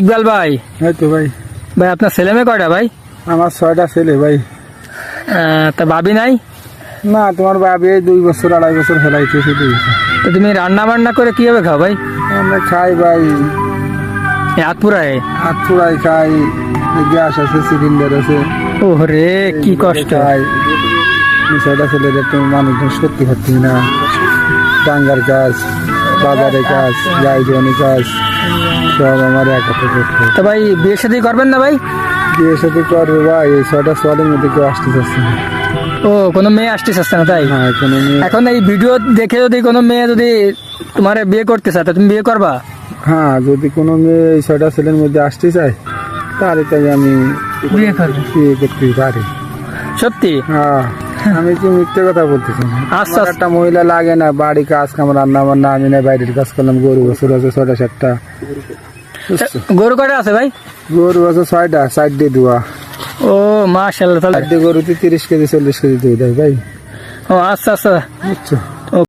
ইকবাল ভাই। এই তো ভাই। ভাই আপনার ছেলে মেয়ে কয়টা ভাই? আমার ছয়টা ছেলে ভাই। তা ভাবি নাই? না তোমার বাবি এই দুই বছর আড়াই বছর ফেলাইছে শুধু। তো তুমি রান্না বান্না করে কীভাবে খাও ভাই? আমরা খাই ভাই। এই হাত পুরায় খাই। গ্যাস আছে সিলিন্ডার আছে। ও রে কি কষ্ট। খাই। ছয়টা ছেলেদের তো মানুষজন সত্যি খাচ্ছি না। ডাঙ্গার কাজ বাজারে কাজ গাইজনি কাজ সব আমার একা করতে। তো ভাই বিয়ে সাথে করবেন না ভাই? বিয়ে সাথে করবে ভাই এই ছয়টা সোয়ালের মধ্যে কেউ আসতে চাচ্ছে না। ও কোনো মেয়ে আসতে চাচ্ছে না তাই? হ্যাঁ কোনো মেয়ে। এখন এই ভিডিও দেখে যদি কোনো মেয়ে যদি তোমার বিয়ে করতে চায় তুমি বিয়ে করবা? হ্যাঁ যদি কোনো মেয়ে এই ছয়টা ছেলের মধ্যে আসতে চায় তাহলে তাই আমি বিয়ে করবে। বিয়ে করতে পারি। সত্যি? হ্যাঁ। আমি কি মিথ্যে কথা বলতেছি আচ্ছা। একটা মহিলা লাগে না বাড়ি কাজ কাম রান্না বান্না আমি না বাইরের কাজ করলাম গরু বছর আছে ছয়টা সাতটা। গরু কটা আছে ভাই? গরু আছে ছয়টা সাইড দিয়ে দেওয়া ও মাশাল্লাহ তাহলে। দিয়ে গরুতে তিরিশ কেজি চল্লিশ কেজি দিয়ে দেয় ভাই। ও আচ্ছা আচ্ছা। বুঝছ?